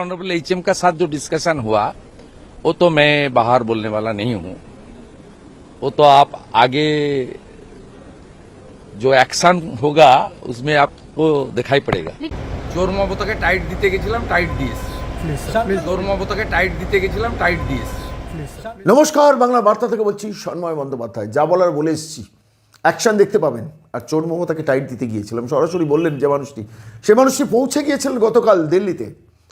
Honourable HM का साथ जो डिस्कशन हुआ वो तो मैं बाहर बोलने वाला नहीं हूं वो तो आप आगे जो एक्शन होगा उसमें आपको दिखाई पड़ेगा চোর মমতাকে টাইট দিতে গেছিলাম টাইট দিয়েছি চোর মমতাকে টাইট দিতে গেছিলাম টাইট দিয়েছি নমস্কার বাংলা বার্তা থেকে বলছি সন্ময় বন্দ্যোপাধ্যায় যা বলার বলে এসেছি অ্যাকশন দেখতে পাবেন আর চোর মমতাকে টাইট দিতে গিয়েছিলাম সরাসরি বললেন যে মানুষটি সে মানুষটি পৌঁছে গিয়েছিলেন গতকাল দিল্লিতে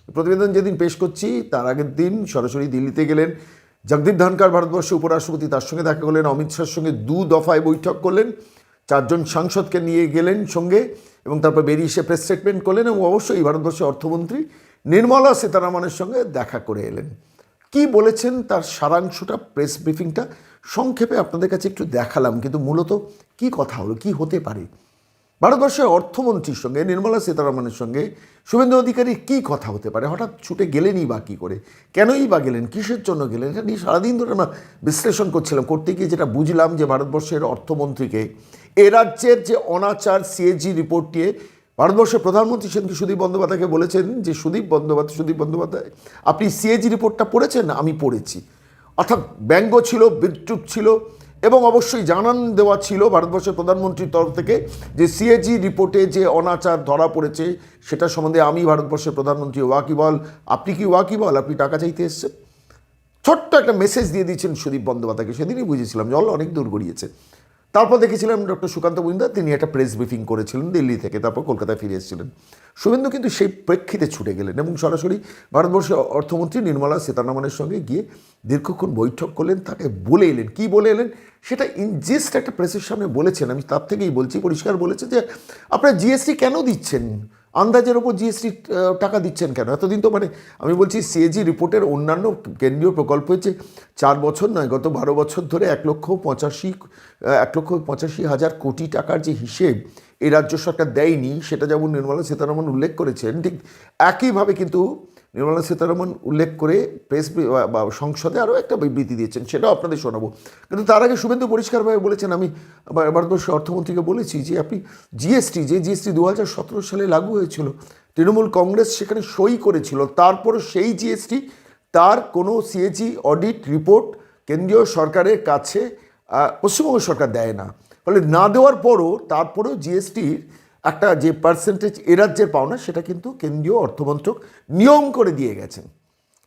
প্রতিবেদন যেদিন পেশ করছি, তার আগের দিন সরাসরি দিল্লিতে গেলেন জগদীপ ধনকার, ভারতবর্ষের উপরাষ্ট্রপতি। তার সঙ্গে দেখা করলেন অমিত শাহর সঙ্গে দু দফায় বৈঠক করলেন। চারজন সাংসদকে নিয়ে গেলেন সঙ্গে এবং তারপর বেরিয়ে এসে প্রেস স্টেটমেন্ট করলেন এবং অবশ্যই ভারতবর্ষের অর্থমন্ত্রী নির্মলা সীতারামনের সঙ্গে দেখা করে এলেন। কি বলেছেন তার সারাংশটা, প্রেস ব্রিফিংটা? সংক্ষেপে আপনাদের কাছে একটু দেখালাম, কিন্তু মূলত কি কথা হলো, কি হতে পারে? ভারতবর্ষের অর্থমন্ত্রীর সঙ্গে, নির্মলা সীতারামনের সঙ্গে শুভেন্দু অধিকারীর কী কথা হতে পারে? হঠাৎ ছুটে গেলেনই বা কী করে? কেনই বা গেলেন? কিসের জন্য গেলেন? এটা নিয়ে সারাদিন ধরে আমরা বিশ্লেষণ করছিলাম, করতে গিয়ে যেটা বুঝলাম যে ভারতবর্ষের অর্থমন্ত্রীকে, এ রাজ্যের যে অনাচার সিএজি রিপোর্ট নিয়ে ভারতবর্ষের প্রধানমন্ত্রী সেদিনকে সুদীপ বন্দ্যোপাধ্যায়কে বলেছেন যে, সুদীপ বন্দ্যোপাধ্যায় সুদীপ বন্দ্যোপাধ্যায়, আপনি সিএজি রিপোর্টটা পড়েছেন? আমি পড়েছি। অর্থাৎ ব্যঙ্গ ছিল, বিদ্রুপ ছিল এবং অবশ্যই জানান দেওয়া ছিল ভারতবর্ষের প্রধানমন্ত্রীর তরফ থেকে যে সিএজি রিপোর্টে যে অনাচার ধরা পড়েছে, সেটা সম্বন্ধে আমি ভারতবর্ষের প্রধানমন্ত্রী ওয়াকিবল আপনি কি ওয়াকিবল আপনি টাকা চাইতে এসছেন? ছোট্ট একটা মেসেজ দিয়ে দিয়েছেন সুদীপ বন্দ্যোপাধ্যায়কে, সেদিনই বুঝেছিলাম জল অনেক দূর গড়িয়েছে। তারপর দেখেছিলাম ডক্টর সুকান্ত মজুমদার, তিনি একটা প্রেস ব্রিফিং করেছিলেন দিল্লি থেকে, তারপর কলকাতায় ফিরে এসেছিলেন। শুভেন্দু কিন্তু সেই প্রেক্ষিতে ছুটে গেলেন এবং সরাসরি ভারতবর্ষের অর্থমন্ত্রী নির্মলা সীতারামনের সঙ্গে গিয়ে দীর্ঘক্ষণ বৈঠক করলেন, তাকে বলে এলেন। কী বলে এলেন? সেটা ইনজেস্ট একটা প্রেসের সামনে বলেছেন, আমি তার থেকেই বলছি, পরিষ্কার বলেছে যে আপনারা জিএসটি কেন দিচ্ছেন? আন্দাজের ওপর জিএসটি টাকা দিচ্ছেন কেন? এতদিন তো মানে আমি বলছি সিএজি রিপোর্টের অন্যান্য কেন্দ্রীয় প্রকল্প হচ্ছে চার বছর নয়, গত বারো বছর ধরে এক লক্ষ পঁচাশি এক লক্ষ পঁচাশি হাজার কোটি টাকার যে হিসেব এই রাজ্য সরকার দেয়নি, সেটা যেমন নির্মলা সীতারামন উল্লেখ করেছেন, ঠিক একইভাবে কিন্তু নির্মলা সীতারামন উল্লেখ করে প্রেস বা সংসদে আরও একটা বিবৃতি দিয়েছেন, সেটাও আপনাদের শোনাবো। কিন্তু তার আগে শুভেন্দু পরিষ্কারভাবে বলেছেন, আমি ভারতবর্ষের অর্থমন্ত্রীকে বলেছি যে আপনি জিএসটি যে জিএসটি দু সালে লাগু হয়েছিল, তৃণমূল কংগ্রেস সেখানে সই করেছিল, তারপর সেই জিএসটি তার কোনো সিএজি অডিট রিপোর্ট কেন্দ্রীয় সরকারের কাছে পশ্চিমবঙ্গ সরকার দেয় না। ফলে না দেওয়ার পরও তারপরেও জিএসটির একটা যে পার্সেন্টেজ এ রাজ্যের পাওনা, সেটা কিন্তু কেন্দ্রীয় অর্থমন্ত্রক নিয়ম করে দিয়ে গেছেন।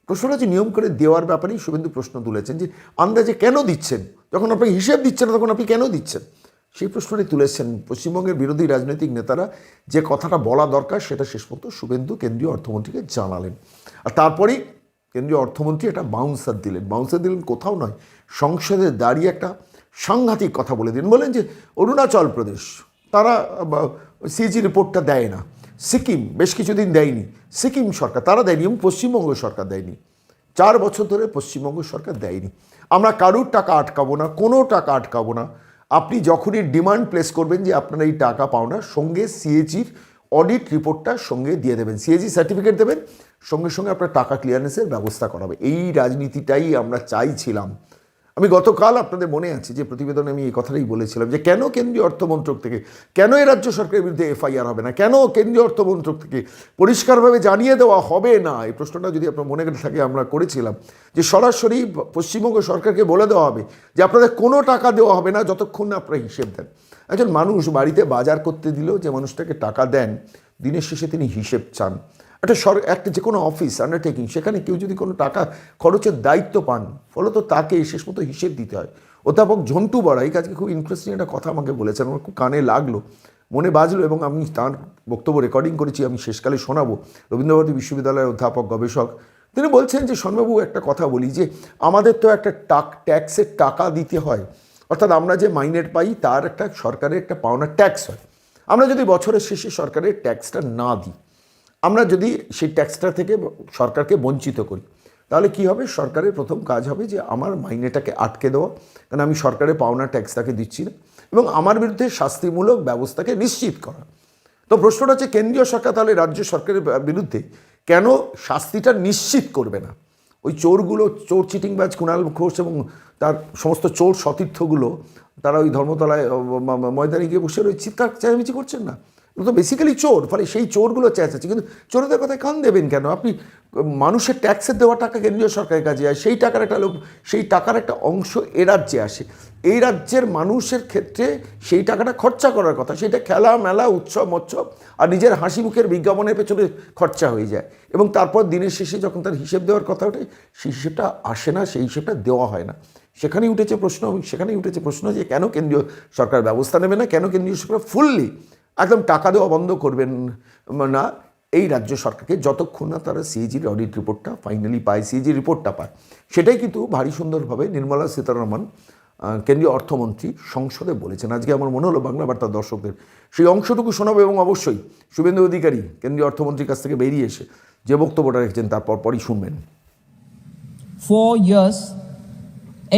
প্রশ্নটা হচ্ছে নিয়ম করে দেওয়ার ব্যাপারেই শুভেন্দু প্রশ্ন তুলেছেন যে আন্দাজে কেন দিচ্ছেন? যখন আপনি হিসেব দিচ্ছেন তখন আপনি কেন দিচ্ছেন? সেই প্রশ্নটি তুলেছেন পশ্চিমবঙ্গের বিরোধী রাজনৈতিক নেতারা, যে কথাটা বলা দরকার, সেটা শেষ পর্যন্ত শুভেন্দু কেন্দ্রীয় অর্থমন্ত্রীকে জানালেন। আর তারপরেই কেন্দ্রীয় অর্থমন্ত্রী একটা বাউন্সার দিলেন। বাউন্সার দিলেন কোথাও নয়, সংসদে দাঁড়িয়ে একটা সাংঘাতিক কথা বলে দিন বলেন যে, অরুণাচল প্রদেশ, তারা সিজি রিপোর্টটা দেয় না। সিকিম বেশ কিছুদিন দেয়নি। সিকিম সরকার, তারা দেয়নি এবং পশ্চিমবঙ্গ সরকার দেয়নি। চার বছর ধরে পশ্চিমবঙ্গ সরকার দেয়নি। আমরা কারুর টাকা আটকাবো না, কোনো টাকা আটকাবো না। আপনি যখনই ডিমান্ড প্লেস করবেন যে আপনারা এই টাকা পাওনা সঙ্গে সিএজির অডিট রিপোর্টটা সঙ্গে দিয়ে দেবেন। সিএজি সার্টিফিকেট দেবেন, সঙ্গে সঙ্গে আপনার টাকা ক্লিয়ারেন্সের ব্যবস্থা করা হবে এই রাজনীতিটাই আমরা চাইছিলাম। আমি গতকাল আপনাদের মনে আছে যে প্রতিবেদনে আমি এই কথাটাই বলেছিলাম যে কেন কেন্দ্রীয় অর্থমন্ত্রক থেকে, কেন এই রাজ্য সরকারের বিরুদ্ধে এফআইআর হবে না? কেন কেন্দ্রীয় অর্থমন্ত্রক থেকে পরিষ্কারভাবে জানিয়ে দেওয়া হবে না? এই প্রশ্নটা যদি আপনার মনে করে থাকে আমরা করেছিলাম। যে সরাসরি পশ্চিমবঙ্গ সরকারকে বলে দেওয়া হবে যে আপনাদের কোনো টাকা দেওয়া হবে না যতক্ষণ না আপনারা হিসেব দেন। একজন মানুষ বাড়িতে বাজার করতে দিলেও যে মানুষটাকে টাকা দেন, দিনের শেষে তিনি হিসেব চান। একটা সর একটা যে কোনো অফিস আন্ডারটেকিং সেখানে কেউ যদি কোনো টাকা খরচের দায়িত্ব পান, ফলত তাকে শেষ মতো হিসেব দিতে হয়। অধ্যাপক ঝন্টু বড়া এই কাজকে খুব ইন্টারেস্টিং একটা কথা আমাকে বলেছেন, আমার খুব কানে লাগল। মনে বাজলো এবং আমি তার বক্তব্য রেকর্ডিং করেছি, আমি শেষকালে শোনাবো। রবীন্দ্রভারতী বিশ্ববিদ্যালয়ের অধ্যাপক, গবেষক। তিনি বলছেন যে সন্মবাবু একটা কথা বলি যে, আমাদের তো একটা টাক ট্যাক্সের টাকা দিতে হয়। অর্থাৎ আমরা যে মাইনের পাই, তার একটা সরকারের একটা পাওনা ট্যাক্স হয়। আমরা যদি বছরের শেষে সরকারের ট্যাক্সটা না দিই আমরা যদি সেই ট্যাক্সটা থেকে সরকারকে বঞ্চিত করি, তাহলে কি হবে? সরকারের প্রথম কাজ হবে যে আমার মাইনেটাকে আটকে দেওয়া। কারণ আমি সরকারের পাওনা ট্যাক্সটাকে দিচ্ছি না। এবং আমার বিরুদ্ধে শাস্তিমূলক ব্যবস্থাকে নিশ্চিত করা। তো প্রশ্নটা হচ্ছে, কেন্দ্রীয় সরকার তাহলে রাজ্য সরকারের বিরুদ্ধে কেন শাস্তিটা নিশ্চিত করবে না? ওই চোরগুলো, চোর চিটিংবাজ কুণাল ঘোষ এবং তার সমস্ত চোর সতীর্থগুলো, তারা ওই ধর্মতলায় ময়দানে গিয়ে বসে ওই চিৎকার চেঁচামেচি করছেন না? তো বেসিক্যালি চোর, ফলে সেই চোরগুলো চেঁচাচ্ছে। কিন্তু চোরদের কথায় কান দেবেন কেন? আপনি, মানুষের ট্যাক্সের দেওয়া টাকা কেন্দ্রীয় সরকারের কাছে যায় সেই টাকার একটা লোক সেই টাকার একটা অংশ এ রাজ্যে আসে। এই রাজ্যের মানুষের ক্ষেত্রে সেই টাকাটা খরচা করার কথা, সেটা খেলা, মেলা, উৎসব, মৎসব, আর নিজের হাসি মুখের বিজ্ঞাপনের পেছনে খরচা হয়ে যায়। এবং তারপর দিনের শেষে যখন তার হিসেব দেওয়ার কথা ওঠে, সেই হিসেবটা আসে না, সেই হিসেবটা দেওয়া হয় না। সেখানেই উঠেছে প্রশ্ন, এবং সেখানেই উঠেছে প্রশ্ন যে কেন কেন্দ্রীয় সরকার ব্যবস্থা নেবে না, কেন কেন্দ্রীয় সরকার ফুললি একদম টাকা দেওয়া বন্ধ করবেন না। এই রাজ্য সরকারকে যতক্ষণ না তারা সিএজির অডিট রিপোর্টটা ফাইনালি পায় সিএজি রিপোর্টটা পায়। সেটাই কিন্তু ভারী সুন্দরভাবে নির্মলা সীতারামন কেন্দ্রীয় অর্থমন্ত্রী সংসদে বলেছেন। আজকে আমার মনে হলো বাংলা বার্তা দর্শকদের। সেই অংশটুকু শোনাবো এবং অবশ্যই শুভেন্দু অধিকারী কেন্দ্রীয় অর্থমন্ত্রীর কাছ থেকে বেরিয়ে এসে যে বক্তব্যটা রেখেছেন তারপর পরই শুনবেন। Four years,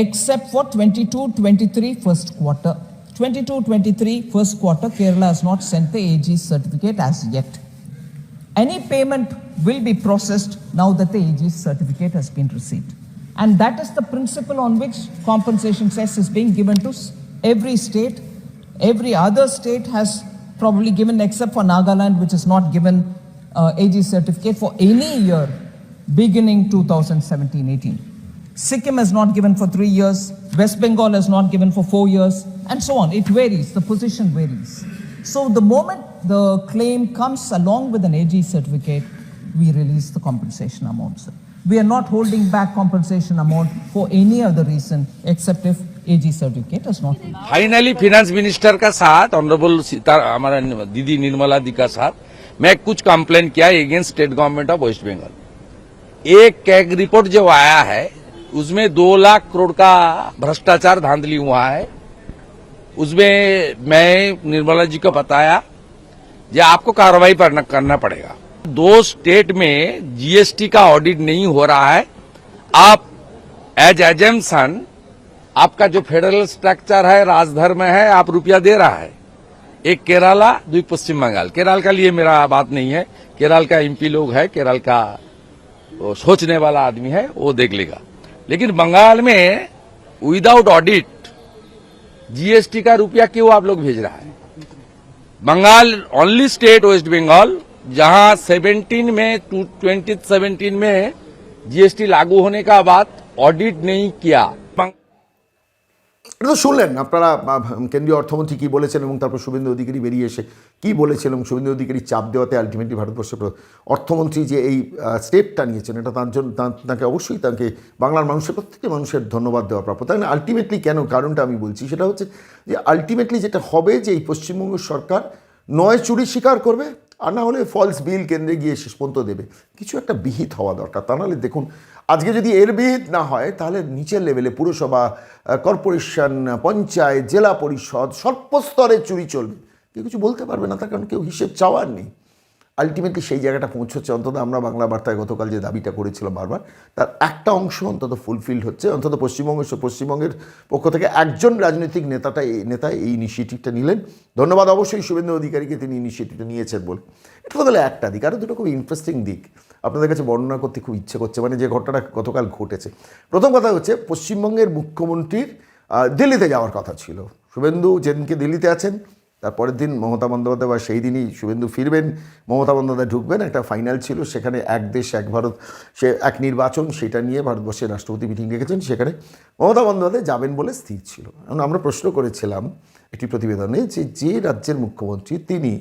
except for 22 23 first quarter. 22 23 first quarter, Kerala has not sent the AG certificate as yet. Any payment will be processed now that the AG certificate has been received. And that is the principle on which compensation cess is being given to every state. Every other state has probably given, except for Nagaland, which has not given uh, AG certificate for any year beginning 2017 18. Sikkim has not given for three years, West Bengal has not given for four years, and so on. It varies, the position varies. So, the moment the claim comes along with an AG certificate, we release the compensation amount. Sir. We are not holding back compensation amount for any other reason except if AG certificate has not been. Finally finance minister का साथ honourable Sita हमारा दीदी निर्मला दी का साथ मैं कुछ complain किया against state government of West Bengal एक कैग रिपोर्ट जो आया है उसमें दो लाख करोड़ का भ्रष्टाचार धांधली हुआ है। उसमें मैं, निर्मला जी को बताया जे आपको कार्रवाई करना करना पड़ेगा। दो स्टेट में जीएसटी का ऑडिट नहीं हो रहा है। आप एज एजेंसन आपका जो फेडरल स्ट्रक्चर है राजधर्म है, आप रुपया दे रहा है। एक केरला दुई पश्चिम बंगाल। केरल का लिए मेरा बात नहीं है। केरल का एमपी लोग है, केरल का सोचने वाला आदमी है, वो देख लेगा। लेकिन बंगाल में विदाउट ऑडिट जीएसटी का रुपया क्यों आप लोग भेज रहा है? Bengal only state waste Bengal जहाँ 17 में टू ट्वेंटी में जीएसटी लागू होने का बाद ऑडिट नहीं किया। এটা তো শুনলেন, আপনারা কেন্দ্রীয় অর্থমন্ত্রী কী বলেছেন এবং তারপর শুভেন্দু অধিকারী বেরিয়ে এসে কী বলেছেন এবং শুভেন্দু অধিকারী চাপ দেওয়াতে আলটিমেটলি ভারতবর্ষের অর্থমন্ত্রী যে এই স্টেপটা নিয়েছেন, এটা তার জন্য তাকে অবশ্যই তাকে বাংলার মানুষের, প্রত্যেকটি মানুষের ধন্যবাদ দেওয়া প্রাপ্য তাই না? আলটিমেটলি কেন, কারণটা আমি বলছি, সেটা হচ্ছে যে আলটিমেটলি যেটা হবে যে এই পশ্চিমবঙ্গ সরকার নয় চুরি স্বীকার করবে আর না হলে ফলস বিল কেন্দ্রে গিয়ে শেষ পর্যন্ত দেবে। কিছু একটা বিহিত হওয়া দরকার। তা নাহলে দেখুন আজকে যদি এর বিহিত না হয়, তাহলে নিচের লেভেলে পুরসভা কর্পোরেশন, পঞ্চায়েত, জেলা পরিষদ সর্বস্তরে চুরি চলবে। কেউ কিছু বলতে পারবে না, তার কারণ কেউ হিসেব চাওয়ার নেই। আলটিমেটলি সেই জায়গাটা পৌঁছচ্ছে। অন্তত আমরা বাংলা বার্তায় গতকাল যে দাবিটা করেছিলাম বারবার, তার একটা অংশ অন্তত ফুলফিল হচ্ছে। অন্তত পশ্চিমবঙ্গ, পশ্চিমবঙ্গের পক্ষ থেকে একজন রাজনৈতিক নেতাটা এই নেতা এই ইনিশিয়েটিভটা নিলেন। ধন্যবাদ অবশ্যই শুভেন্দু অধিকারীকে তিনি ইনিশিয়েটিভটা নিয়েছেন বলে। এটা তাহলে একটা দিক। আরও দুটো খুব ইন্টারেস্টিং দিক। আপনাদের কাছে বর্ণনা করতে খুব ইচ্ছে করছে মানে যে ঘটনাটা গতকাল ঘটেছে। প্রথম কথা হচ্ছে, পশ্চিমবঙ্গের মুখ্যমন্ত্রীর দিল্লিতে যাওয়ার কথা ছিল। শুভেন্দু যেদিনকে দিল্লিতে আছেন, তারপরের দিন মমতা বন্দ্যোপাধ্যায়, বা সেই দিনই শুভেন্দু ফিরবেন, মমতা বন্দ্যোপাধ্যায় ঢুকবেন, একটা ফাইনাল ছিল, সেখানে এক দেশ, এক ভারত, সে এক নির্বাচন, সেটা নিয়ে ভারতবর্ষের রাষ্ট্রপতি মিটিং রেখেছেন, সেখানে মমতা বন্দ্যোপাধ্যায় যাবেন বলে স্থির ছিল। এখন আমরা প্রশ্ন করেছিলাম একটি প্রতিবেদনে যে যে রাজ্যের মুখ্যমন্ত্রী, তিনি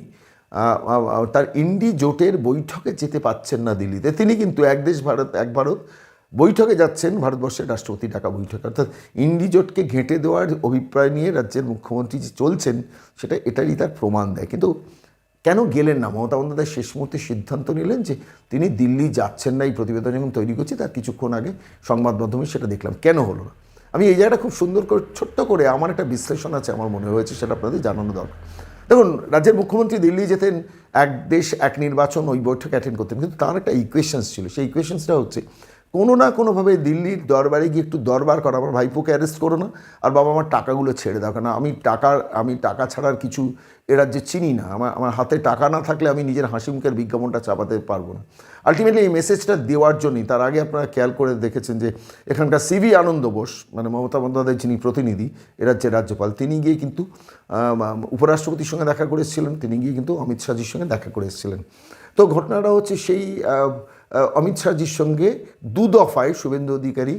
তার ইন্ডি জোটের বৈঠকে যেতে পাচ্ছেন না দিল্লিতে। তিনি কিন্তু এক দেশ ভারত, এক ভারত বৈঠকে যাচ্ছেন, ভারতবর্ষের রাষ্ট্রপতি ডাকা বৈঠকে। অর্থাৎ ইন্ডি জোটকে ঘেঁটে দেওয়ার অভিপ্রায় নিয়ে রাজ্যের মুখ্যমন্ত্রী যে চলছেন, সেটা, এটারই তার প্রমাণ দেয়। কিন্তু কেন গেলেন না? মমতা বন্দ্যোপাধ্যায় শেষ মুহূর্তে সিদ্ধান্ত নিলেন যে তিনি দিল্লি যাচ্ছেন না এই প্রতিবেদন যখন তৈরি করছি। তার কিছুক্ষণ আগে সংবাদ মাধ্যমে সেটা দেখলাম। কেন হলো না? আমি এই জায়গাটা খুব সুন্দর করে, ছোট্ট করে আমার একটা বিশ্লেষণ আছে, আমার মনে হয়েছে, সেটা আপনাদের জানানো দরকার। দেখুন, রাজ্যের মুখ্যমন্ত্রী দিল্লি যেতেন, এক দেশ, এক নির্বাচন ওই বৈঠকে অ্যাটেন্ড করতেন, কিন্তু তার একটা ইকুয়েশনস ছিল। সেই ইকুয়েশনসটা হচ্ছে কোনো না কোনোভাবে দিল্লির দরবারে গিয়ে একটু দরবার করা। আমার ভাইপোকে অ্যারেস্ট করো না, আর বাবা আমার টাকাগুলো ছেড়ে দাও। কেন আমি টাকার আমি টাকা ছাড়ার কিছু এরা যে চিনি না। আমার আমার হাতে টাকা না থাকলে আমি নিজের হাসি মুখের বিজ্ঞাপনটা চাপাতে পারব না। আলটিমেটলি এই মেসেজটা দেওয়ার জন্যই, তার আগে আপনারা খেয়াল করে দেখেছেন যে এখানকার সিভি আনন্দ বোস মানে মমতা বন্দ্যোপাধ্যায় যিনি প্রতিনিধি রাজ্যের রাজ্যপাল, তিনি গিয়ে কিন্তু উপরাষ্ট্রপতির সঙ্গে দেখা করে এসেছিলেন তিনি গিয়ে কিন্তু অমিত শাহজির সঙ্গে দেখা করে এসেছিলেন তো ঘটনাটা হচ্ছে সেই অমিত শাহজির সঙ্গে দু দফায় শুভেন্দু অধিকারী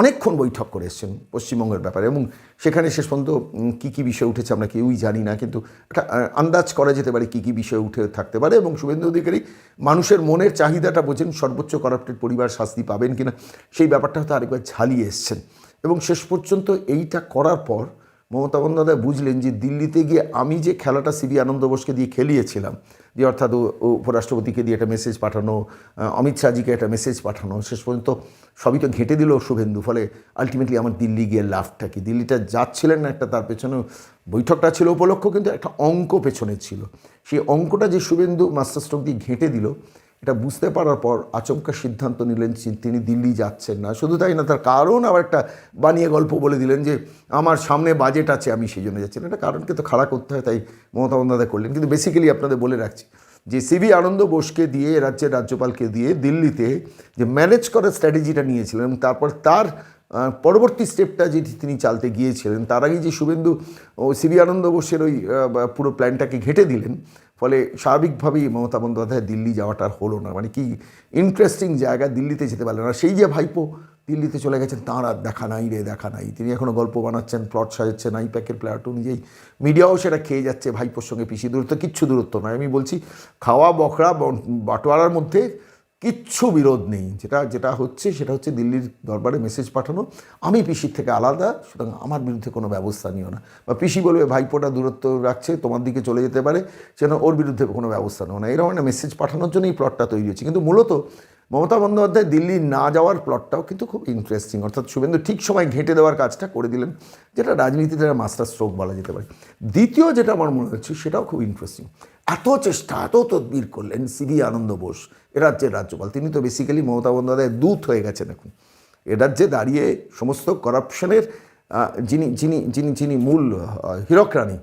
অনেকক্ষণ বৈঠক করে এসেছেন পশ্চিমবঙ্গের ব্যাপারে এবং সেখানে শেষ পর্যন্ত কী কী বিষয় উঠেছে আমরা কেউই জানি না, কিন্তু একটা আন্দাজ করা যেতে পারে কী কী বিষয় উঠে থাকতে পারে এবং শুভেন্দু অধিকারী মানুষের মনের চাহিদাটা বোঝেন, সর্বোচ্চ করাপ্টেড পরিবার শাস্তি পাবেন কিনা, সেই ব্যাপারটা হয়তো আরেকবার ঝালিয়ে এসছেন। এবং শেষ পর্যন্ত এইটা করার পর মমতা বন্দ্যোপাধ্যায় বুঝলেন যে দিল্লিতে গিয়ে আমি যে খেলাটা সিবি আনন্দ বোসকে দিয়ে খেলিয়েছিলাম যে অর্থাৎ উপরাষ্ট্রপতিকে দিয়ে একটা মেসেজ পাঠানো অমিত শাহজিকে একটা মেসেজ পাঠানো, শেষ পর্যন্ত সবই তো ঘেঁটে দিল শুভেন্দু। ফলে আলটিমেটলি আমার দিল্লি গিয়ে লাভটা কি? দিল্লিটা যাচ্ছিলেন না একটা, তার পেছনে বৈঠকটা ছিল উপলক্ষ, কিন্তু একটা অঙ্ক পেছনে ছিল। সেই অঙ্কটা যে শুভেন্দু মাস্টার স্ট্রোক দিয়ে ঘেঁটে দিল এটা বুঝতে পারার পর আচমকা সিদ্ধান্ত নিলেন তিনি দিল্লি যাচ্ছেন না। শুধু তাই না, তার কারণ আবার একটা বানিয়ে গল্প বলে দিলেন যে, আমার সামনে বাজেট আছে, আমি সেই জন্য যাচ্ছি না। এটা কারণকে তো খাড়া করতে হয়, তাই মমতা বন্দ্যোপাধ্যায় করলেন। কিন্তু বেসিক্যালি আপনাদের বলে রাখছি যে সিবি আনন্দ বোসকে দিয়ে, রাজ্যের রাজ্যপালকে দিয়ে দিল্লিতে যে ম্যানেজ করার স্ট্র্যাটেজিটা নিয়েছিলেন এবং তারপর তার পরবর্তী স্টেপটা যেটি তিনি চালতে গিয়েছিলেন, তার আগে যে শুভেন্দু ও সিবি আনন্দ বোসের ওই পুরো প্ল্যানটাকে ঘেঁটে দিলেন ফলে স্বাভাবিকভাবেই মমতা বন্দ্যোপাধ্যায় দিল্লি যাওয়াটা হলো না। মানে কি ইন্টারেস্টিং জায়গা দিল্লিতে যেতে পারলেন না। সেই যে ভাইপো দিল্লিতে চলে গেছেন, তাঁর আর দেখা নাই রে, দেখা নাই। তিনি এখনও গল্প বানাচ্ছেন প্লট সাজাচ্ছেন আই প্যাকের প্ল্যাট অনুযায়ী মিডিয়াও সেটা খেয়ে যাচ্ছে ভাইপোর সঙ্গে পিসি দূরত্ব। কিচ্ছু দূরত্ব নয়। আমি বলছি, খাওয়া, বকরা বাটোয়ারার মধ্যে কিচ্ছু বিরোধ নেই। যেটা যেটা হচ্ছে, সেটা হচ্ছে দিল্লির দরবারে মেসেজ পাঠানো। আমি পিসির থেকে আলাদা, সুতরাং আমার বিরুদ্ধে কোনো ব্যবস্থা নিও না। বা পিসি বলবে, ভাইপোটা দূরত্ব রাখছে, তোমার দিকে চলে যেতে পারে। সেটা ওর বিরুদ্ধে কোনো ব্যবস্থা নেও না। এরকম একটা মেসেজ পাঠানোর জন্যই প্লটটা তৈরি হচ্ছে। কিন্তু মূলত মমতা বন্দ্যোপাধ্যায় দিল্লি না যাওয়ার প্লটটাও কিন্তু খুব ইন্টারেস্টিং অর্থাৎ শুভেন্দু ঠিক সময় ঘেঁটে দেওয়ার কাজটা করে দিলেন, যেটা রাজনীতিতে একটা মাস্টার স্ট্রোক বলা যেতে পারে। দ্বিতীয় যেটা আমার মনে হচ্ছে, সেটাও খুব ইন্টারেস্টিং এত চেষ্টা, এত তদবির করলেন সিবি আনন্দ বোস। এ রাজ্যের রাজ্যপাল। তিনি তো বেসিক্যালি মমতা বন্দ্যোপাধ্যায়ের দূত হয়ে গেছেন এখন। এ রাজ্যে দাঁড়িয়ে সমস্ত করাপশনের যিনি যিনি যিনি যিনি মূল হীরক রানী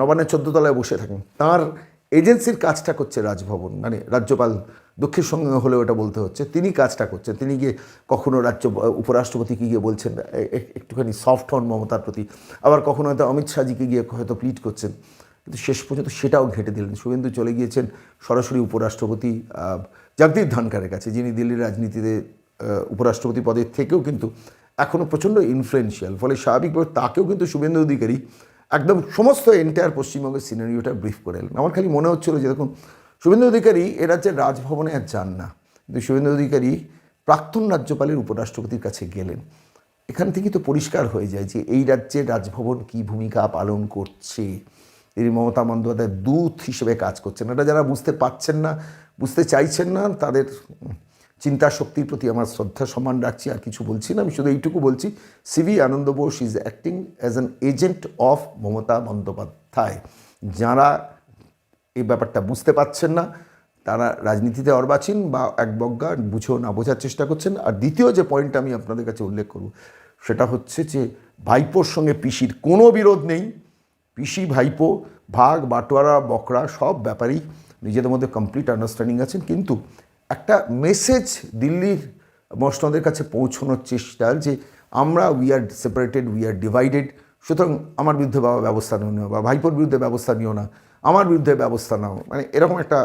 নবান্নের চোদ্দ তলায় বসে থাকেন, তার এজেন্সির কাজটা করছে রাজভবন মানে রাজ্যপাল দুঃখের সঙ্গে হলেও এটা বলতে হচ্ছে, তিনি কাজটা করছেন। তিনি গিয়ে কখনও রাজ্য উপরাষ্ট্রপতিকে গিয়ে বলছেন একটুখানি সফট হন মমতার প্রতি, আবার কখনো হয়তো অমিত শাহজিকে গিয়ে হয়তো প্লিট করছেন। কিন্তু শেষ পর্যন্ত সেটাও ঘেঁটে দিলেন। শুভেন্দু চলে গিয়েছেন সরাসরি উপরাষ্ট্রপতি জগদীপ ধনকারের কাছে, যিনি দিল্লির রাজনীতিতে উপরাষ্ট্রপতি পদের থেকেও কিন্তু এখনও প্রচণ্ড ইনফ্লুয়েন্সিয়াল ফলে স্বাভাবিকভাবে তাকেও কিন্তু শুভেন্দু অধিকারী একদম সমস্ত এন্টায়ার পশ্চিমবঙ্গের সিনারিওটা ব্রিফ করে এলেন। আমার খালি মনে হচ্ছিল যে দেখুন, শুভেন্দু অধিকারী এ রাজ্যের রাজভবনে আর যান না। কিন্তু শুভেন্দু অধিকারী প্রাক্তন রাজ্যপালের উপরাষ্ট্রপতির কাছে গেলেন। এখান থেকেই তো পরিষ্কার হয়ে যায় যে এই রাজ্যের রাজভবন কী ভূমিকা পালন করছে। তিনি মমতা বন্দ্যোপাধ্যায় দূত হিসেবে কাজ করছেন। এটা যারা বুঝতে পাচ্ছেন না, বুঝতে চাইছেন না, তাদের চিন্তা শক্তির প্রতি আমার শ্রদ্ধা সম্মান রাখছি, আর কিছু বলছি না। আমি শুধু এইটুকু বলছি CV Ananda Bose is acting as an agent of Mamata Bandyopadhyay. যারা এই ব্যাপারটা বুঝতে পাচ্ছেন না, তারা রাজনীতিতে অর্বাচীন বা এক বজ্ঞা বুঝেও না বোঝার চেষ্টা করছেন। আর দ্বিতীয় যে পয়েন্টটা আমি আপনাদের কাছে উল্লেখ করব, সেটা হচ্ছে যে ভাইপোর সঙ্গে পিসির কোনো বিরোধ নেই। পিসি, ভাইপো, ভাগ, বাটোয়ারা, বকরা সব ব্যাপারেই নিজেদের মধ্যে কমপ্লিট আন্ডারস্ট্যান্ডিং আছেন। কিন্তু একটা মেসেজ দিল্লির মসনদের কাছে পৌঁছানোর চেষ্টা যে আমরা we are separated we are divided সুতরাং আমার বিরুদ্ধে বাবা ব্যবস্থা নিও না বা ভাইপোর বিরুদ্ধে ব্যবস্থা নিও না, আমার বিরুদ্ধে ব্যবস্থা নাও। মানে এরকম একটা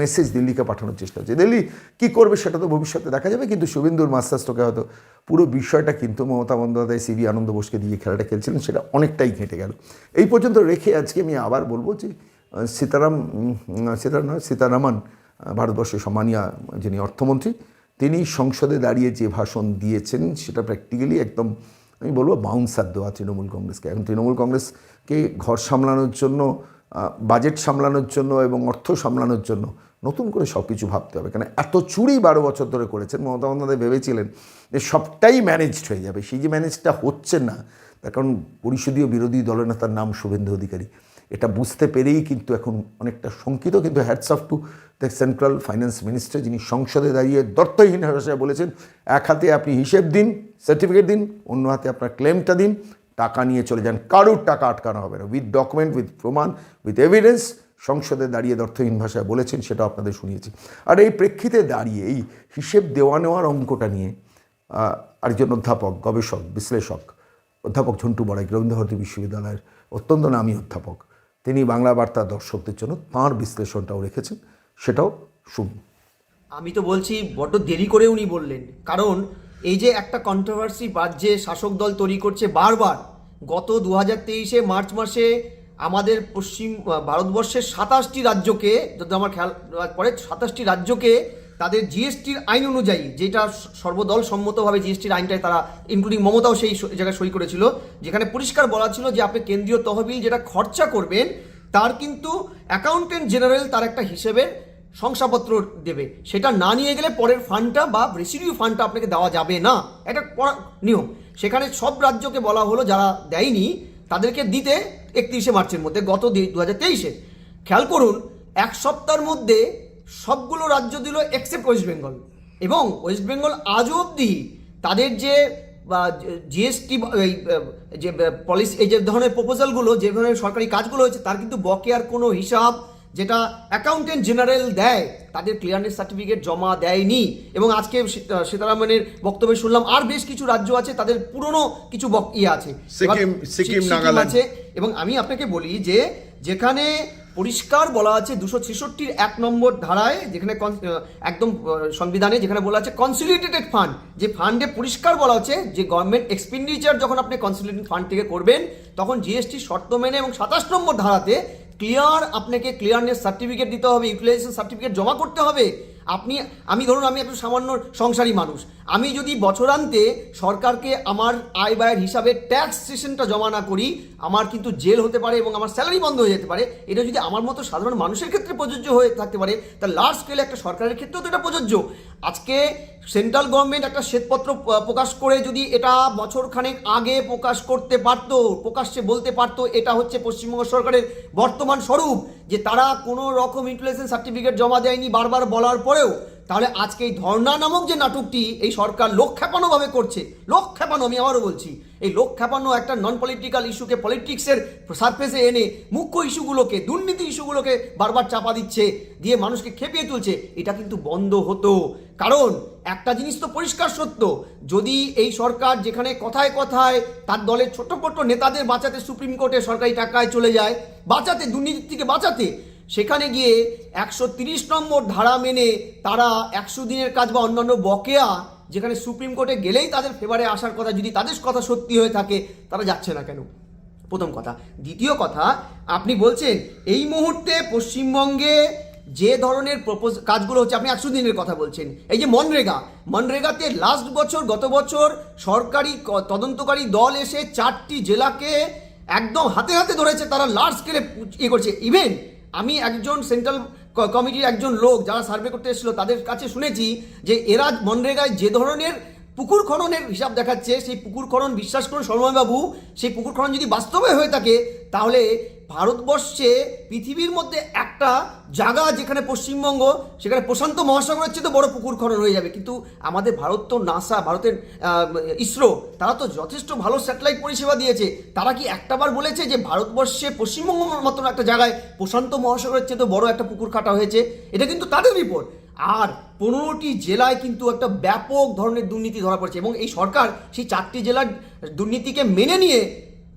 মেসেজ দিল্লিকে পাঠানোর চেষ্টা হচ্ছে। দিল্লি কী করবে সেটা তো ভবিষ্যতে দেখা যাবে, কিন্তু শুভেন্দুর মাস্টার্সটোকে হয়তো পুরো বিষয়টা কিন্তু মমতা বন্দ্যোপাধ্যায় সিবি আনন্দ বোসকে দিয়ে খেলাটা খেলছিলেন, সেটা অনেকটাই ঘেঁটে গেল। এই পর্যন্ত রেখে আজকে আমি আবার বলব যে সীতারাম সীতারাম সীতারামন ভারতবর্ষের সম্মানীয় যিনি অর্থমন্ত্রী, তিনি সংসদে দাঁড়িয়ে যে ভাষণ দিয়েছেন, সেটা প্র্যাকটিক্যালি একদম, আমি বলব বাউন্সার দেওয়া তৃণমূল কংগ্রেসকে। এখন তৃণমূল কংগ্রেসকে ঘর সামলানোর জন্য বাজেট সামলানোর জন্য এবং অর্থ সামলানোর জন্য নতুন করে সব কিছু ভাবতে হবে। কারণ এত চুরি বারো বছর ধরে করেছেন, মমতা বন্দ্যোপাধ্যায় ভেবেছিলেন যে সবটাই ম্যানেজড হয়ে যাবে। সেই যে ম্যানেজটা হচ্ছে না, তার কারণ পরিষদীয় বিরোধী দলনেতার নাম শুভেন্দু অধিকারী। এটা বুঝতে পেরেই কিন্তু এখন অনেকটা শঙ্কিত কিন্তু hats off to the central finance minister যিনি সংসদে দাঁড়িয়ে দর্তহীন ভাষায় বলেছেন, এক হাতে আপনি হিসেব দিন সার্টিফিকেট দিন, অন্য হাতে আপনার ক্লেমটা দিন টাকা নিয়ে চলে যান, কারুর টাকা আটকানো হবে না। উইথ ডকুমেন্ট উইথ প্রমাণ উইথ এভিডেন্স সংসদে দাঁড়িয়ে দর্থহীন ভাষায় বলেছেন সেটা আপনাদের শুনিয়েছি। আর এই প্রেক্ষিতে দাঁড়িয়ে এই হিসেব দেওয়া নেওয়ার অঙ্কটা নিয়ে আরেকজন অধ্যাপক, গবেষক, বিশ্লেষক, অধ্যাপক ঝন্টু বড়াই, রবীন্দ্রভারতী বিশ্ববিদ্যালয়ের অত্যন্ত নামী অধ্যাপক, তিনি বাংলা বার্তা দর্শকদের জন্য তাঁর বিশ্লেষণটাও রেখেছেন, সেটাও শুনুন। আমি তো বলছি, বড্ড দেরি করে উনি বললেন, কারণ এই যে একটা কন্ট্রোভার্সি রাজ্যে শাসক দল তৈরি করছে বারবার, গত দু হাজার তেইশে মার্চ মাসে আমাদের পশ্চিম ভারতবর্ষের সাতাশটি রাজ্যকে, যদি আমার খেয়াল পড়ে, সাতাশটি রাজ্যকে তাদের জিএসটির আইন অনুযায়ী, যেটা সর্বদল সম্মতভাবে জিএসটির আইনটায় তারা ইনক্লুডিং মমতাও সেই জায়গায় সই করেছিল, যেখানে পরিষ্কার বলা ছিল যে আপনি কেন্দ্রীয় তহবিল যেটা খরচা করবেন, তার কিন্তু অ্যাকাউন্টেন্ট জেনারেল তার একটা হিসেবের শংসাপত্র দেবে। সেটা না নিয়ে গেলে পরের ফান্ডটা বা রেসিডিউ ফান্ডটা আপনাকে দেওয়া যাবে না। এটা নিয়ম। সেখানে সব রাজ্যকে বলা হলো, যারা দেয়নি, তাদেরকে দিতে একত্রিশে মার্চের মধ্যে, গত দু হাজার তেইশে। খেয়াল করুন, এক সপ্তাহের মধ্যে সবগুলো রাজ্য দিল এক্সেপ্ট ওয়েস্ট বেঙ্গল এবং ওয়েস্ট বেঙ্গল আজও অবধি তাদের যে জিএসটি এই, যে পলিসি এই যে ধরনের প্রপোজালগুলো যে ধরনের সরকারি কাজগুলো হয়েছে, তার কিন্তু বকেয়ার কোনো হিসাব যেটা অ্যাকাউন্টেন্ট জেনারেল দেয় তাদের ক্লিয়ারনেস সার্টিফিকেট জমা দেয়নি। এবং আজকে সীতারামনের বক্তব্যে শুনলাম আর বেশ কিছু রাজ্য আছে তাদের পুরনো কিছু ইয়ে আছে। সিকিম-। আছে এবং আমি আপনাকে বলি যে যেখানে পরিষ্কার বলা আছে দুশো ছেষট্টির এক নম্বর ধারায় যেখানে একদম সংবিধানে যেখানে বলা আছে কনসিলিডেটেড ফান্ড যে ফান্ডে পরিষ্কার বলা আছে যে গভর্নমেন্ট এক্সপেন্ডিচার যখন আপনি কনসিলিডেটেড ফান্ড থেকে করবেন তখন জিএসটি শর্ত মেনে এবং সাতাশ নম্বর ধারাতে ক্লিয়ার আপনাকে ক্লিয়ারনেস সার্টিফিকেট দিতে হবে ইউটিলাইজেশন সার্টিফিকেট জমা করতে হবে। আপনি, আমি ধরুন আমি একটা সামান্য সংসারী মানুষ। আমি যদি বছরান্তে সরকারকে আমার আয় ব্যয়ের হিসাবে ট্যাক্স সেশনটা জমা না করি, আমার কিন্তু জেল হতে পারে এবং আমার স্যালারি বন্ধ হয়ে যেতে পারে, এটা যদি আমার মতো সাধারণ মানুষের ক্ষেত্রে প্রযোজ্য হয়ে থাকতে পারে, তা লার্জ স্কেলে একটা সরকারের ক্ষেত্রেও তো এটা প্রযোজ্য। আজকে সেন্ট্রাল গভর্নমেন্ট একটা শ্বেতপত্র প্রকাশ করে যদি এটা বছরখানেক আগে প্রকাশ করতে পারতো, প্রকাশ্যে বলতে পারতো, এটা হচ্ছে পশ্চিমবঙ্গ সরকারের বর্তমান স্বরূপ। যে তারা কোনো রকম ইন্টেলিজেন্স সার্টিফিকেট জমা দেয়নি বারবার বলার পরেও তাহলে আজকে এই ধর্ণা নামক যে নাটকটি এই সরকার লোক করছে লোক আমি আবারও বলছি, এই লোক একটা নন পলিটিক্যাল ইস্যুকে পলিটিক্সের সারফেসে এনে মুখ্য ইস্যুগুলোকে দুর্নীতি ইস্যুগুলোকে বারবার চাপা দিচ্ছে, দিয়ে মানুষকে খেপিয়ে তুলছে, এটা কিন্তু বন্ধ হতো। কারণ একটা জিনিস তো পরিষ্কার সত্য, যদি এই সরকার যেখানে কথায় কথায় তার দলের ছোট নেতাদের বাঁচাতে সুপ্রিম কোর্টে সরকারি টাকায় চলে যায়, বাঁচাতে, দুর্নীতির থেকে বাঁচাতে সেখানে গিয়ে একশো তিরিশ নম্বর ধারা মেনে তারা একশো দিনের কাজ বা অন্যান্য বকেয়া, যেখানে সুপ্রিম কোর্টে গেলেই তাদের ফেভারে আসার কথা, যদি তাদের কথা সত্যি হয়ে থাকে, তারা যাচ্ছে না কেন? প্রথম কথা। দ্বিতীয় কথা, আপনি বলছেন, এই মুহূর্তে পশ্চিমবঙ্গে যে ধরনের প্রপোজ কাজগুলো হচ্ছে, আপনি একশো দিনের কথা বলছেন। এই যে মনরেগা, মনরেগাতে লাস্ট বছর, গত বছর সরকারি তদন্তকারী দল এসে চারটি জেলাকে একদম হাতে হাতে ধরেছে, তারা লার্জ স্কেলে ইয়ে করছে। ইভেন আমি একজন সেন্ট্রাল কমিটির একজন লোক যারা সার্ভে করতে এসেছিল, তাদের কাছে শুনেছি যে এরা মনরেগায় যে ধরনের পুকুর খননের হিসাব দেখাচ্ছে, সেই পুকুর খনন, বিশ্বাস করুন শর্মাবাবু সেই পুকুর খনন যদি বাস্তবে হয়ে থাকে, তাহলে ভারতবর্ষে পৃথিবীর মধ্যে একটা জায়গা যেখানে পশ্চিমবঙ্গ, সেখানে প্রশান্ত মহাসাগরের চেয়ে তো বড় পুকুর খনন হয়ে যাবে। কিন্তু আমাদের ভারত তো নাসা, ভারতের ইসরো, তারা তো যথেষ্ট ভালো স্যাটেলাইট পরিষেবা দিয়েছে। তারা কি একটাবার বলেছে যে ভারতবর্ষে পশ্চিমবঙ্গ মতন একটা জায়গায় প্রশান্ত মহাসাগরের চেয়ে তো বড় একটা পুকুর কাটা হয়েছে? এটা কিন্তু তাদের রিপোর্ট আর পনেরোটি জেলায় কিন্তু একটা ব্যাপক ধরনের দুর্নীতি ধরা পড়েছে এবং এই সরকার সেই চারটি জেলার দুর্নীতিকে মেনে নিয়ে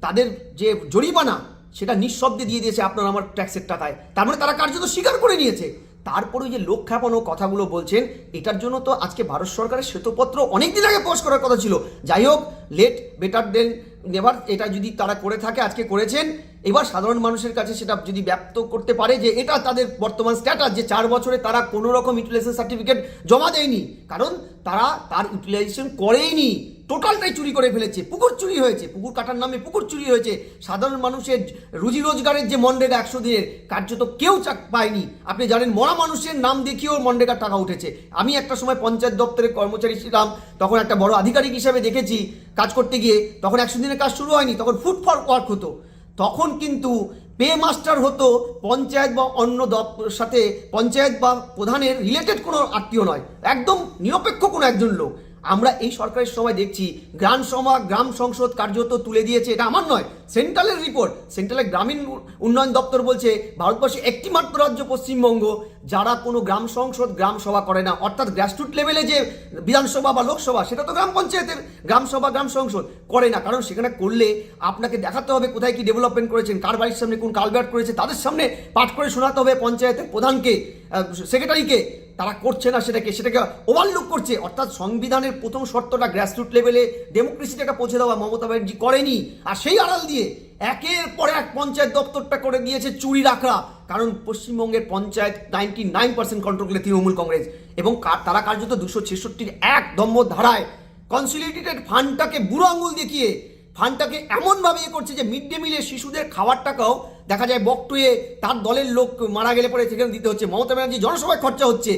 তাদের যে জরিমানা সেটা নিঃশব্দে দিয়ে দিয়েছে আপনার আমার ট্যাক্সের টাকায়। তার মানে তারা কার্যত স্বীকার করে নিয়েছে। তারপরে যে লোক খ্যাপানো কথাগুলো বলছেন, এটার জন্য তো আজকে ভারত সরকারের শ্বেতপত্র অনেক দিন আগে পোস্ট করার কথা ছিল। যাই হোক লেট বেটার দেন নেভার এটা যদি তারা করে থাকে, আজকে করেছেন, এবার সাধারণ মানুষের কাছে সেটা যদি ব্যক্ত করতে পারে যে এটা তাদের বর্তমান স্ট্যাটাস যে চার বছরে তারা কোনো রকম ইউটিলাইজেশন সার্টিফিকেট জমা দেয়নি। কারণ তারা তার ইউটিলাইজেশন করেইনি। টোটালটাই চুরি করে ফেলেছে। পুকুর চুরি হয়েছে। পুকুর কাটার নামে পুকুর চুরি হয়েছে। সাধারণ মানুষের রুজি রোজগারের যে মনরেগা একশো দিনের, কার্যত কেউ চাক পায়নি। আপনি জানেন, মরা মানুষের নাম দেখিয়েও মনরেগার টাকা উঠেছে। আমি একটা সময় পঞ্চায়েত দপ্তরের কর্মচারী ছিলাম, তখন একটা বড় আধিকারিক হিসাবে দেখেছি কাজ করতে গিয়ে। তখন একশো দিনের কাজ শুরু হয়নি, তখন ফুড ফর ওয়ার্ক হতো। তখন কিন্তু পে মাস্টার হতো, পঞ্চায়েত বা অন্য সাথে পঞ্চায়েত বা প্রধানের রিলেটেড কোনো আত্মীয় নয়। একদম নিরপেক্ষ কোনো একজন লোক। আমরা এই সরকারের সময় দেখছি, গ্রাম সভা গ্রাম সংসদ কার্যত তুলে দিয়েছে, এটা আমার নয়, সেন্ট্রালের রিপোর্ট সেন্ট্রালের গ্রামীণ উন্নয়ন দপ্তর বলছে, ভারতবর্ষে একটি মাত্র রাজ্য পশ্চিমবঙ্গ, যারা কোনো গ্রাম সংসদ, গ্রাম সভা করে না। অর্থাৎ গ্রাসরুট লেভেলে যে বিধানসভা বা লোকসভা, সেটা তো গ্রাম পঞ্চায়েতের গ্রাম সভা, গ্রাম সংসদ করে না। কারণ সেখানে করলে আপনাকে দেখাতে হবে কোথায় কি ডেভেলপমেন্ট করেছেন, কার বাড়ির সামনে কোন কালভার্ট করেছে, তাদের সামনে পাঠ করে শোনাতে হবে পঞ্চায়েতের প্রধানকে সেক্রেটারিকে তারা করছে না সেটাকে সেটাকে ওভারলুক করছে। অর্থাৎ সংবিধানের প্রথম শর্তটা গ্রাসরুট লেভেলে ডেমোক্রেসিটাকে পৌঁছে দেওয়া মমতা ব্যানার্জি করেনি। আর সেই আড়াল দিয়ে একের পর এক পঞ্চায়েত দপ্তরটা করে দিয়েছে চুরি রাখা কারণ পশ্চিমবঙ্গের panchayat ninety nine percent control করে তৃণমূল কংগ্রেস। এবং তারা কার্যত দুশো ছেষট্টির এক দম্ভ ধারায় কনসিলিটেড ফান্ডটাকে বুড়ো আঙুল দেখিয়ে ফান্ডটাকে এমনভাবে ইয়ে করছে যে মিড ডে মিলে শিশুদের খাবার টাকাও দেখা যায় বকটুয়ে তার দলের লোক মারা গেলে পরে সেখানে দিতে হচ্ছে। মমতা ব্যানার্জি জনসভায় খরচা হচ্ছে।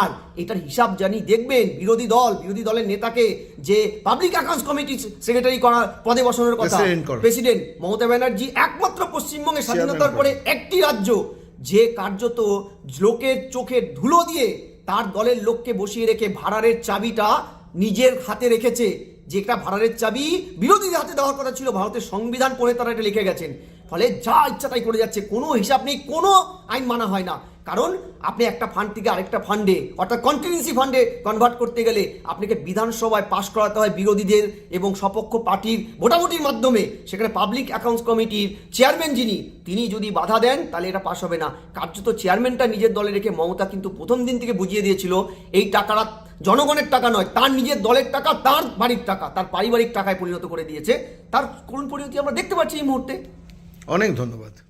আর এটার হিসাব জানি দেখবেন বিরোধী দল বিরোধী দলের নেতাকে যে পাবলিক অ্যাকাউন্টস কমিটি সেক্রেটারি করার পদে বসানোর কথা প্রেসিডেন্ট মমতা ব্যানার্জি একমাত্র পশ্চিমবঙ্গের স্বাধীনতার পরে একটি রাজ্য যে কার্যত লোকের চোখে ধুলো দিয়ে তার দলের লোককে বসিয়ে রেখে ভাড়ারের চাবিটা নিজের হাতে রেখেছে। যেটা ভাড়ারের চাবি বিরোধীদের হাতে দেওয়ার কথা ছিল ভারতের সংবিধান পড়ে তারা এটা লিখে গেছেন। ফলে যা ইচ্ছা তাই করে যাচ্ছে। কোনো হিসাব নেই, কোনো আইন মানা হয় না। কারণ আপনি একটা ফান্ড থেকে আরেকটা ফান্ডে অর্থাৎ কন্টিনিউসি ফান্ডে কনভার্ট করতে গেলে আপনাকে বিধানসভায় পাশ করাতে হয় বিরোধীদের এবং সপক্ষ পার্টির ভোটাভুটির মাধ্যমে। সেখানে পাবলিক অ্যাকাউন্টস কমিটির চেয়ারম্যান যিনি, তিনি যদি বাধা দেন, তাহলে এটা পাশ হবে না। কার্যত চেয়ারম্যানটা নিজের দলে রেখে মমতা কিন্তু প্রথম দিন থেকে বুঝিয়ে দিয়েছিল, এই টাকাটা জনগণের টাকা নয়, তার নিজের দলের টাকা, তার বাড়ির টাকা, তার পারিবারিক টাকায় পরিণত করে দিয়েছে। তার করুণ পরিণতি আমরা দেখতে পাচ্ছি এই মুহূর্তে। অনেক ধন্যবাদ।